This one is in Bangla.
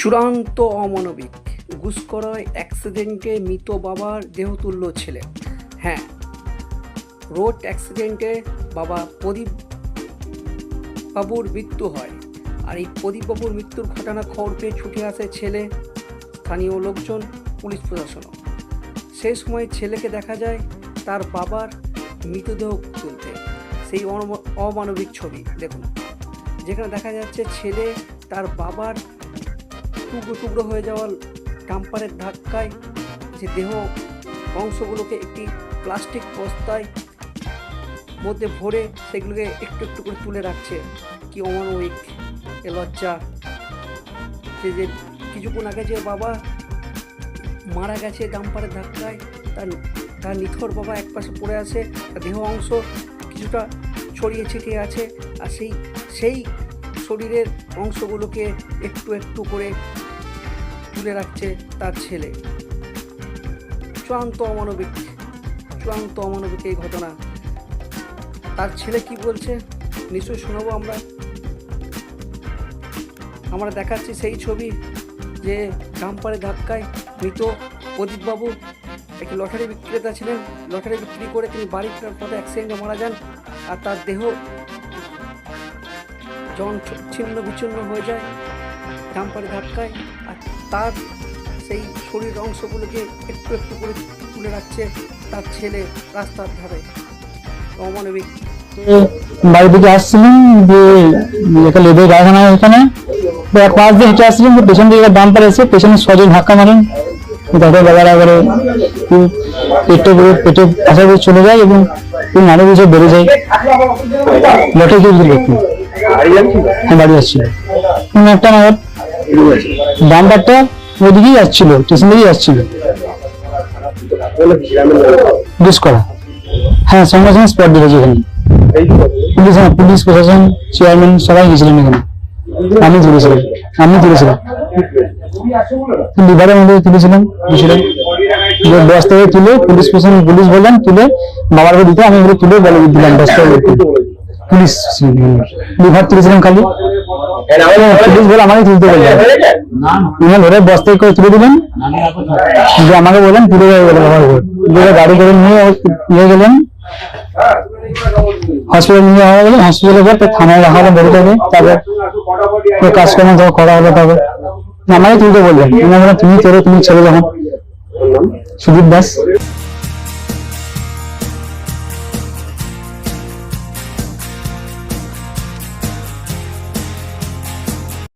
চূড়ান্ত অমানবিক। ঘুষকরায় অ্যাক্সিডেন্টে মৃত বাবার দেহতুল্য ছেলে। হ্যাঁ রোড অ্যাক্সিডেন্টে বাবা প্রদীপ বাবুর মৃত্যু হয়। আর এই প্রদীপ বাবুর মৃত্যুর ঘটনা খবর পেয়ে ছুটে আসে ছেলে, স্থানীয় লোকজন, পুলিশ প্রশাসনও। সেই সময় ছেলেকে দেখা যায় তার বাবার মৃতদেহ তুলতে। সেই অমানবিক ছবি, দেখুন। যেখানে দেখা যাচ্ছে ছেলে তার বাবার টুকরো টুকরো হয়ে যাওয়া ডাম্পারের ধাক্কায় যে দেহ অংশগুলোকে একটি প্লাস্টিক বস্তায় মধ্যে ভরে সেগুলোকে একটু একটু করে তুলে রাখছে। কি অমানবিক, এ লজ্জা। যে যে কিছুক্ষণ আগে যে বাবা মারা গেছে ডাম্পারের ধাক্কায়, তার তার নিথর বাবা এক পাশে পড়ে আছে, তার দেহ অংশ কিছুটা ছড়িয়ে ছিটিয়ে আছে, আর সেই সেই শরীরের অংশগুলোকে একটু একটু করে তুলে রাখছে তার ছেলে। চূড়ান্ত অমানবিক চূড়ান্ত অমানবিক এই ঘটনা। তার ছেলে কি বলছে? নিশ্চয়ই শোনাবো আমরা। আমরা দেখাচ্ছি সেই ছবি যে ডাম্পারের ধাক্কায় মৃত প্রদীপবাবু একটি লটারি বিক্রেতা ছিলেন। লটারি বিক্রি করে তিনি বাড়ি ফেরার পথে অ্যাক্সিডেন্টে মারা যান আর তার দেহ জন ছিন্ন বিচ্ছিন্ন হয়ে যায় ডাম্পারের ধাক্কায়, আর তার সেই শরীর অংশগুলোকে একটু একটু করে তুলে রাখছে তার ছেলে রাস্তার ধারে। অমানবিক। বাড়ি থেকে আসছিলাম যে একটা লেদের কারখানা এখানে। পাঁচ দিয়ে হেঁটে আসছিলাম যে পেছন দিকে ডাম্পার এসে পেছনে সজল ধাক্কা মারেন। তাদের বাবারা পেটে করে পেটে আশা করে চলে যায় এবং নাড়ে বুঝে বেড়ে যায়। লটে গিয়ে হ্যাঁ বাড়ি আসছিল কোন একটা নাগাদ ডাম্পারটা ওইদিকেই যাচ্ছিল, স্টেশন দিকেই যাচ্ছিল। হ্যাঁ সঙ্গে সঙ্গে স্পট দিয়েছে এখানে। পুলিশ হ্যাঁ পুলিশ, প্রশাসন চেয়ারম্যান সবাই গেছিলেন এখানে। আমি তুলেছিলাম আমি তুলেছিলাম। লিভারের মধ্যে তুলেছিলাম যে বস্তা থেকে তুলে পুলিশ, প্রশাসন, পুলিশ বললেন তুলে বাবার দিতে আমি তুলে বলে দিলাম বস্তা পুলিশ লিভার তুলেছিলাম খালি। পুলিশ বলে আমাকে তুলতে বললেন ধরে বস্তায় করে তুলে দিলেন যে আমাকে বললেন তুলে দেবে বলে গাড়ি করে নিয়ে নিয়ে গেলেন। হসপিটাল নিয়ে যাওয়া গেলে। হসপিটালের পর তো থানায় রাখা হলো বেরোতে হবে তারপর কাজকর্ম তো করা হলো তবে আমাকে তুলতে বললেন। তুমি তোরে তুমি ছেলে যখন। সুদীপ দাস।